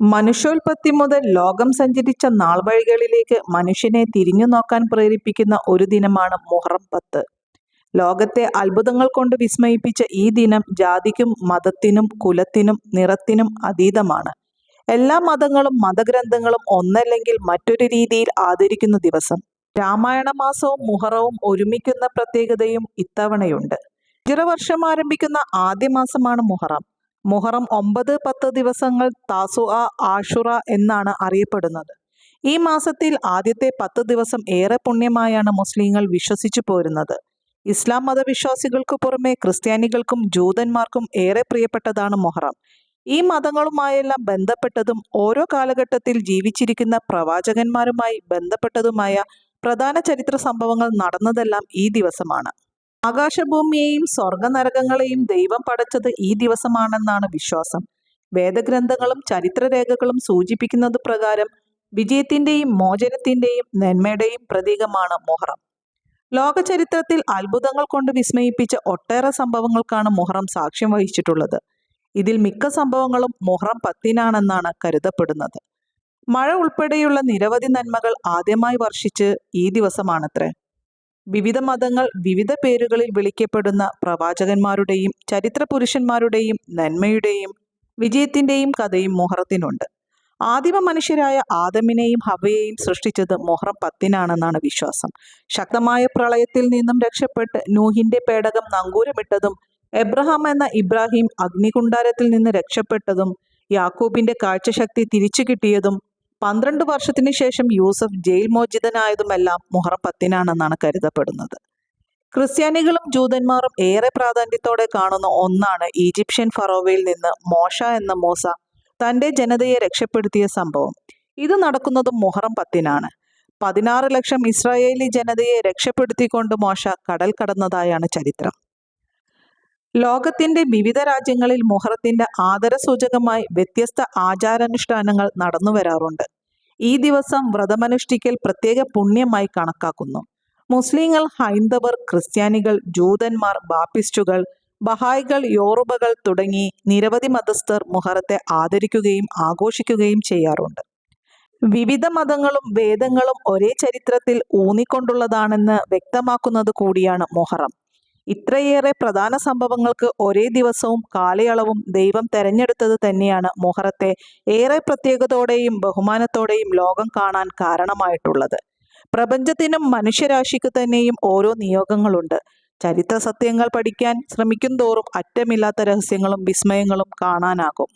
മനുഷ്യോൽപത്തി മുതൽ ലോകം സഞ്ചരിച്ച നാൾ വഴികളിലേക്ക് മനുഷ്യനെ തിരിഞ്ഞു നോക്കാൻ പ്രേരിപ്പിക്കുന്ന ഒരു ദിനമാണ് മുഹറം പത്ത്. ലോകത്തെ അത്ഭുതങ്ങൾ കൊണ്ട് വിസ്മയിപ്പിച്ച ഈ ദിനം ജാതിക്കും മതത്തിനും കുലത്തിനും നിറത്തിനും അതീതമാണ്. എല്ലാ മതങ്ങളും മതഗ്രന്ഥങ്ങളും ഒന്നല്ലെങ്കിൽ മറ്റൊരു രീതിയിൽ ആദരിക്കുന്ന ദിവസം. രാമായണ മാസവും മുഹറവും ഒരുമിക്കുന്ന പ്രത്യേകതയും ഇത്തവണയുണ്ട്. വർഷം ആരംഭിക്കുന്ന ആദ്യ മാസമാണ് മുഹറം. മുഹറം ഒമ്പത് പത്ത് ദിവസങ്ങൾ താസുഅ ആഷുറ എന്നാണ് അറിയപ്പെടുന്നത്. ഈ മാസത്തിൽ ആദ്യത്തെ പത്ത് ദിവസം ഏറെ പുണ്യമായാണ് മുസ്ലിങ്ങൾ വിശ്വസിച്ചു പോരുന്നത്. ഇസ്ലാം മതവിശ്വാസികൾക്ക് പുറമെ ക്രിസ്ത്യാനികൾക്കും ജൂതന്മാർക്കും ഏറെ പ്രിയപ്പെട്ടതാണ് മൊഹറം. ഈ മതങ്ങളുമായെല്ലാം ബന്ധപ്പെട്ടതും ഓരോ കാലഘട്ടത്തിൽ ജീവിച്ചിരിക്കുന്ന പ്രവാചകന്മാരുമായി ബന്ധപ്പെട്ടതുമായ പ്രധാന ചരിത്ര സംഭവങ്ങൾ നടന്നതെല്ലാം ഈ ദിവസമാണ്. ആകാശഭൂമിയെയും സ്വർഗനരകങ്ങളെയും ദൈവം പടച്ചത് ഈ ദിവസമാണെന്നാണ് വിശ്വാസം. വേദഗ്രന്ഥങ്ങളും ചരിത്രരേഖകളും സൂചിപ്പിക്കുന്നത് പ്രകാരം വിജയത്തിന്റെയും മോചനത്തിന്റെയും നന്മയുടെയും പ്രതീകമാണ് മൊഹറം. ലോക ചരിത്രത്തിൽ അത്ഭുതങ്ങൾ കൊണ്ട് വിസ്മയിപ്പിച്ച ഒട്ടേറെ സംഭവങ്ങൾക്കാണ് മൊഹറം സാക്ഷ്യം വഹിച്ചിട്ടുള്ളത്. ഇതിൽ മിക്ക സംഭവങ്ങളും മൊഹറം പത്തിനാണെന്നാണ് കരുതപ്പെടുന്നത്. മഴ ഉൾപ്പെടെയുള്ള നിരവധി നന്മകൾ ആദ്യമായി വർഷിച്ച് ഈ ദിവസമാണത്രേ. വിവിധ മതങ്ങൾ വിവിധ പേരുകളിൽ വിളിക്കപ്പെടുന്ന പ്രവാചകന്മാരുടെയും ചരിത്ര പുരുഷന്മാരുടെയും നന്മയുടെയും വിജയത്തിന്റെയും കഥയും മൊഹറത്തിനുണ്ട്. ആദിമ മനുഷ്യരായ ആദമിനെയും ഹവയെയും സൃഷ്ടിച്ചത് മൊഹറം പത്തിനാണെന്നാണ് വിശ്വാസം. ശക്തമായ പ്രളയത്തിൽ നിന്നും രക്ഷപ്പെട്ട് നൂഹിന്റെ പേടകം നങ്കൂരമിട്ടതും എബ്രഹാം എന്ന ഇബ്രാഹിം അഗ്നികുണ്ടാരത്തിൽ നിന്ന് രക്ഷപ്പെട്ടതും യാക്കൂബിന്റെ കാഴ്ചശക്തി തിരിച്ചു കിട്ടിയതും പന്ത്രണ്ട് വർഷത്തിനു ശേഷം യൂസഫ് ജയിൽ മോചിതനായതുമെല്ലാം മുഹറം പത്തിനാണെന്നാണ് കരുതപ്പെടുന്നത്. ക്രിസ്ത്യാനികളും ജൂതന്മാരും ഏറെ പ്രാധാന്യത്തോടെ കാണുന്ന ഒന്നാണ് ഈജിപ്ഷ്യൻ ഫറോവയിൽ നിന്ന് മോശ എന്ന മോസ തന്റെ ജനതയെ രക്ഷപ്പെടുത്തിയ സംഭവം. ഇത് നടക്കുന്നതും മുഹറം പത്തിനാണ്. പതിനാറ് ലക്ഷം ഇസ്രായേലി ജനതയെ രക്ഷപ്പെടുത്തിക്കൊണ്ട് മോശ കടൽ കടന്നതായാണ് ചരിത്രം. ലോകത്തിന്റെ വിവിധ രാജ്യങ്ങളിൽ മുഹറത്തിന്റെ ആദരസൂചകമായി വ്യത്യസ്ത ആചാരാനുഷ്ഠാനങ്ങൾ നടന്നു വരാറുണ്ട് ഈ ദിവസം വ്രതമനുഷ്ഠിക്കൽ പ്രത്യേക പുണ്യമായി കണക്കാക്കുന്നു. മുസ്ലിങ്ങൾ ഹൈന്ദവർ ക്രിസ്ത്യാനികൾ ജൂതന്മാർ ബാപ്പിസ്റ്റുകൾ ബഹായികൾ യോറുബകൾ തുടങ്ങി നിരവധി മതസ്ഥർ മുഹറത്തെ ആദരിക്കുകയും ആഘോഷിക്കുകയും ചെയ്യാറുണ്ട്. വിവിധ മതങ്ങളും വേദങ്ങളും ഒരേ ചരിത്രത്തിൽ ഊന്നിക്കൊണ്ടുള്ളതാണെന്ന് വ്യക്തമാക്കുന്നത് കൂടിയാണ് മൊഹറം. ഇത്രയേറെ പ്രധാന സംഭവങ്ങൾക്ക് ഒരേ ദിവസവും കാലയളവും ദൈവം തെരഞ്ഞെടുത്തത് തന്നെയാണ് മുഹറത്തെ ഏറെ പ്രത്യേകതയോടെയും ബഹുമാനത്തോടെയും ലോകം കാണാൻ കാരണമായിട്ടുള്ളത്. പ്രപഞ്ചത്തിനും മനുഷ്യരാശിക്ക് തന്നെയും ഓരോ നിയോഗങ്ങളുണ്ട്. ചരിത്ര സത്യങ്ങൾ പഠിക്കാൻ ശ്രമിക്കും തോറും അറ്റമില്ലാത്ത രഹസ്യങ്ങളും വിസ്മയങ്ങളും കാണാനാകും.